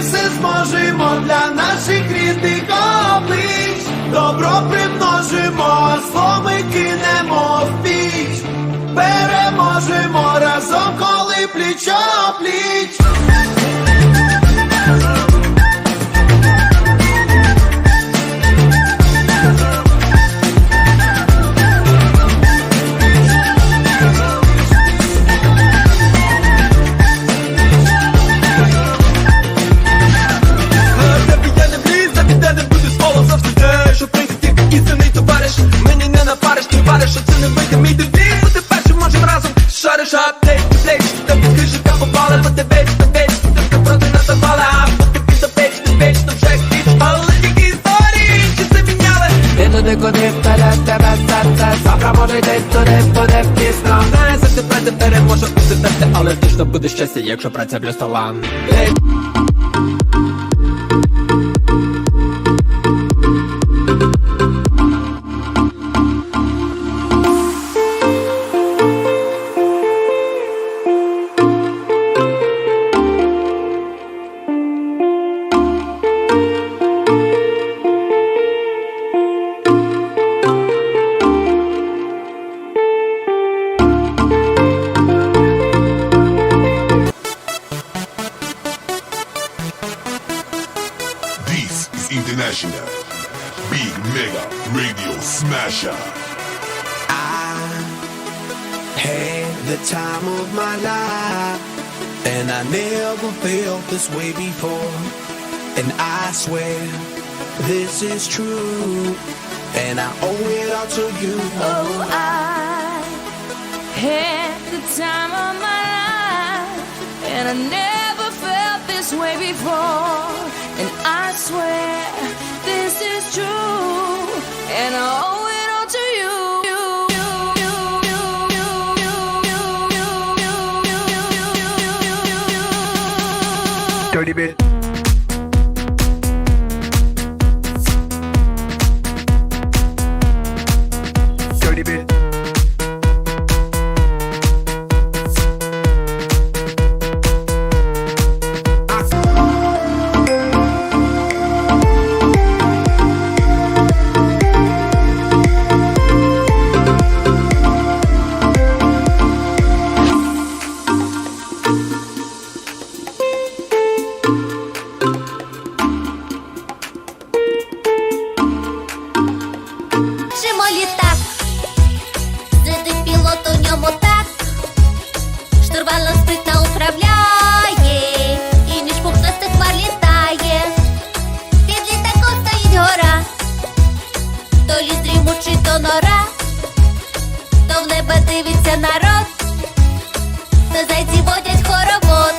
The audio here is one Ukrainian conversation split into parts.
все зможемо для наших рідних облич, добро примножимо, сломи кинемо в піч, переможемо разом, коли пліч-опліч Тебе серце Завтра може йти туди, буде пізно Не завжди праця переможе у Але точно буде щастя, якщо праця плюс Ей, International Big Mega Radio Smasher. I had the time of my life And I never felt this way before And I swear this is true And I owe it all to you Oh, I had the time of my life, and I never felt this way before. And I swear this is true, and I owe it all to you. Dirty bit то нора, то в небо дивиться народ, то зайці водять хоровод.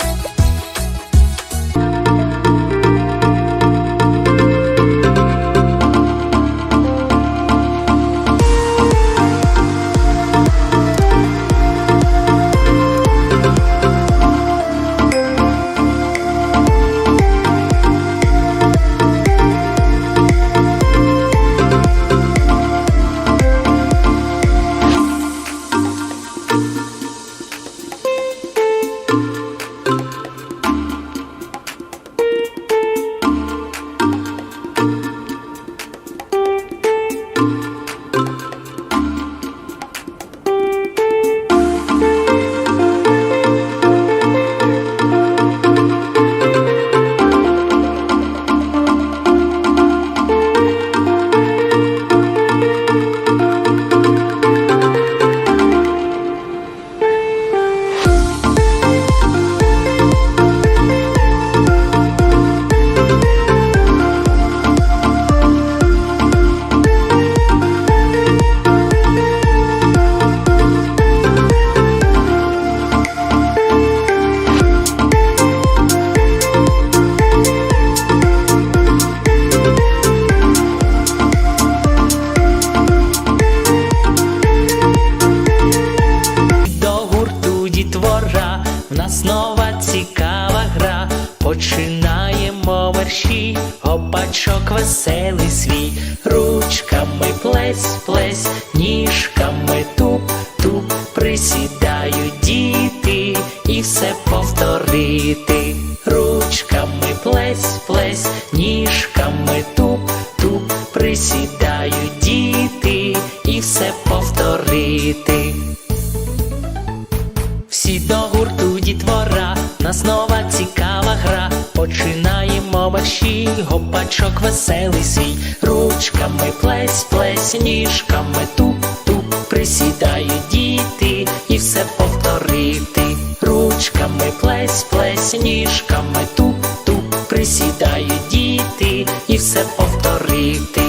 Гопачок веселий свій. Ручками плесь, плесь, ніжками туп, туп, присідають діти і все повторити. Ручками плесь, плесь, ніжками туп, туп, присідають діти і все повторити. Всі до гурту дітвора. нас нова цікава. Починаємо мерщі, гопачок веселий свій. Ручками плесь, плесь, ніжками туп-туп. Присідають діти і все повторити. Ручками плесь, плесь, ніжками туп-туп. Присідають діти і все повторити.